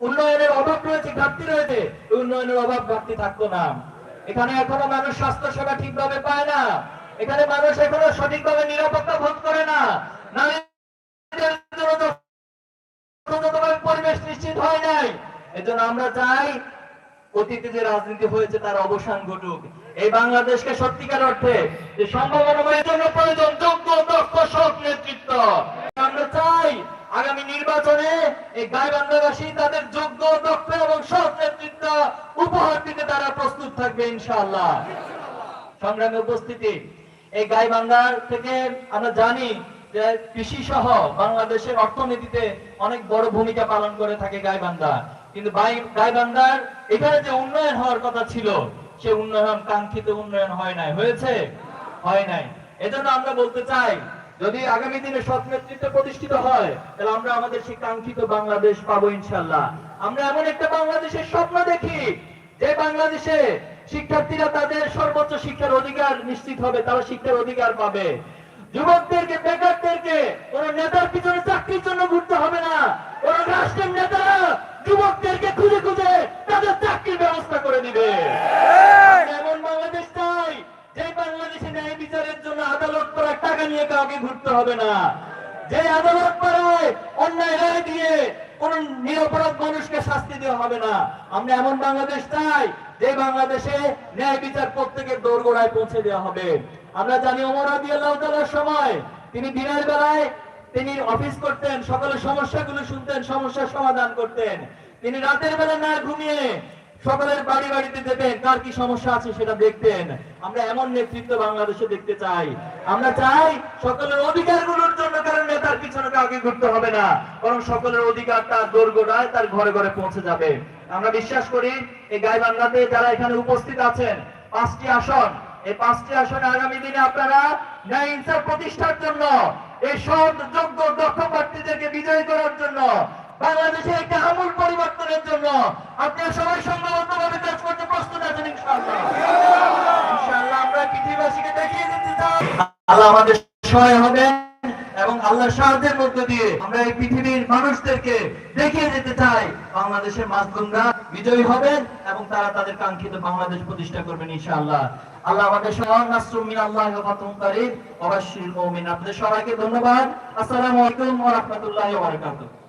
উন্নয়নের অভাব রয়েছে, ঘাটতি রয়েছে উন্নয়নের অভাব ঘাটতি থাকতো না। এখানে এখনও মানুষ স্বাস্থ্য সেবা ঠিকভাবে পায় না। এখানে মানুষ এখনও সঠিকভাবে নিরাপত্তা বোধ করে না। পরিবেশ নিশ্চিত হয় নাই। এজন্য আমরা চাই অতীতে যে রাজনীতি হয়েছে তার অবসান ঘটুক। এই বাংলাদেশকে সত্যিকার অর্থে যে জন্য প্রয়োজন, যোগ্য, দক্ষ নির্বাচনে এই গাইবান্ধাবাসী তাদের যোগ্য, দক্ষ এবং সৎ নেতৃত্ব উপহার দিতে তারা প্রস্তুত থাকবে ইনশাআল্লাহ। সংগ্রামে উপস্থিতি, এই গাইবান্ধার থেকে আমরা জানি কৃষি সহ বাংলাদেশের অর্থনীতিতে অনেক বড় ভূমিকা পালন করে থাকে গাইবান্ধা। কিন্তু গাইবান্ধার এখানে যে উন্নয়ন হওয়ার কথা ছিল, সে উন্নয়ন কাঙ্ক্ষিত উন্নয়ন হয় নাই। হয়েছে? হয় নাই। এজন্য আমরা বলতে চাই যদি আগামী দিনে সৎ নেতৃত্ব প্রতিষ্ঠিত হয়, তাহলে আমরা আমাদের সেই কাঙ্ক্ষিত বাংলাদেশ পাবো ইনশাল্লাহ আমরা এমন একটা বাংলাদেশের স্বপ্ন দেখি, যে বাংলাদেশে শিক্ষার্থীরা তাদের সর্বোচ্চ শিক্ষার অধিকার নিশ্চিত হবে, তারা শিক্ষার অধিকার পাবে। যুবকদেরকে, বেকারদেরকে, কোন নেতার পিছনে চাকরির জন্য ঘুরতে হবে না। কোন রাষ্ট্রের নেতারা যুবকদেরকে খুঁজে খুঁজে তাদের চাকরির ব্যবস্থা করে দিবে। এমন বাংলাদেশ চাই যে বাংলাদেশে ন্যায় বিচারের জন্য আদালত টাকা নিয়ে কাউকে ঘুরতে হবে না। যে আদালত পাড়ায় অন্যায় রায় দিয়ে কোন নিরপরাধ মানুষকে শাস্তি দেওয়া হবে না। আমরা এমন বাংলাদেশ চাই, যে বাংলাদেশে ন্যায় বিচার প্রত্যেকের দোরগোড়ায় পৌঁছে দেওয়া হবে। আমরা জানি ওমর আদি আল্লাহ সময় তিনি দিনের বেলায় তিনি অফিস করতেন, সকলের সমস্যাগুলো শুনতেন, সমস্যার সমাধান করতেন। তিনি রাতের বেলা না ঘুমিয়ে সকলের বাড়ি বাড়িতে যেতেন কার কি সমস্যা আছে সেটা দেখতেন আমরা এমন নেতৃত্ব বাংলাদেশে দেখতে চাই। আমরা চাই সকলের অধিকারগুলোর জন্য কারণ নেতার পিছনে কাউকে ঘুরতে হবে না। বরং সকলের অধিকার তার দোরগোড়ায় তার ঘরে ঘরে পৌঁছে যাবে। আমরা বিশ্বাস করি এই গাইবান্ধাতে যারা এখানে উপস্থিত আছেন, পাঁচটি আসন, এই পাঁচটি আসনে আগামী দিনে আপনারা ন্যায় ইনসাফ প্রতিষ্ঠার জন্য, এই সৎ, যোগ্য, দক্ষ প্রার্থীদেরকে বিজয়ী করার জন্য, বাংলাদেশে একটা আমূল পরিবর্তনের জন্য আপনারা সবাই আল্লাহ আমাদের সহায় হবেন এবং আল্লাহ সাহায্যের মধ্য দিয়ে আমরা এই পৃথিবীর মানুষদেরকে দেখিয়ে দিতে চাই, বাংলাদেশের মাসগুমরা বিজয়ী হবেন এবং তারা তাদের কাঙ্ক্ষিত বাংলাদেশ প্রতিষ্ঠা করবেন ইনশাআল্লাহ। আল্লাহ আমাদের সহায় নাসরুম মিনাল্লাহি ওয়া ফাতহুম বাশশিরিল মুমিনিন আপনাদের সবাইকে ধন্যবাদ। আসসালামু আলাইকুম ওয়া রাহমাতুল্লাহি ওয়া বারাকাতুহু।